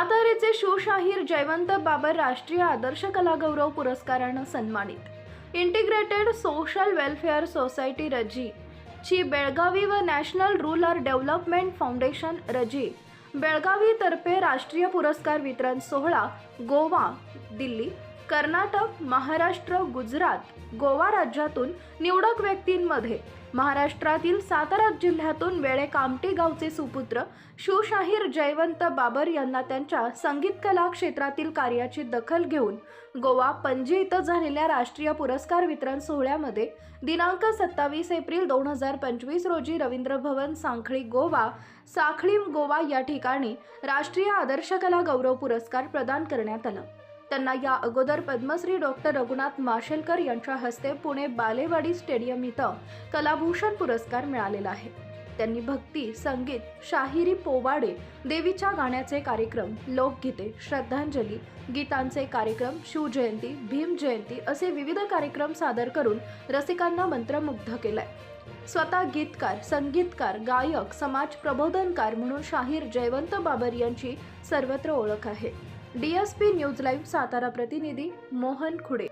सातारेचे शिवशाहीर जयवंत बाबर राष्ट्रीय आदर्श कला गौरव पुरस्कारानं सन्मानित. इंटिग्रेटेड सोशल वेलफेअर सोसायटी रजी. ची बेळगावी व नॅशनल रुरल डेव्हलपमेंट फाउंडेशन रजी. बेळगावी तर्फे राष्ट्रीय पुरस्कार वितरण सोहळा गोवा दिल्ली. कर्नाटक महाराष्ट्र गुजरात गोवा राज्यातून निवडक व्यक्तींमध्ये. महाराष्ट्रातील सातारा जिल्ह्यातून वेळे कामटे गावचे सुपुत्र शिवशाहीर जयवंत बाबर यांना त्यांच्या संगीत कला क्षेत्रातील कार्याची दखल घेऊन गोवा पणजी इथं झालेल्या राष्ट्रीय पुरस्कार वितरण सोहळ्यामध्ये दिनांक सत्तावीस एप्रिल दोन हजार पंचवीस रोजी रवींद्र भवन सांखळी गोवा साखळी गोवा या ठिकाणी राष्ट्रीय आदर्श कला गौरव पुरस्कार प्रदान करण्यात आला. त्यांना या अगोदर पद्मश्री डॉक्टर रघुनाथ माशेलकर यांच्या हस्ते पुणे बालेवाडी स्टेडियम इथं कलाभूषण पुरस्कार मिळालेला आहे. त्यांनी भक्ती संगीत शाहिरी पोवाडे देवीच्या गाण्याचे कार्यक्रम लोकगीते श्रद्धांजली गीतांचे कार्यक्रम शिवजयंती भीम जयंती असे विविध कार्यक्रम सादर करून रसिकांना मंत्रमुग्ध केलाय. स्वतः गीतकार संगीतकार गायक समाज प्रबोधनकार म्हणून शाहीर जयवंत बाबर यांची सर्वत्र ओळख आहे. डीएसपी न्यूज लाईव्ह सातारा प्रतिनिधी मोहन खुडे.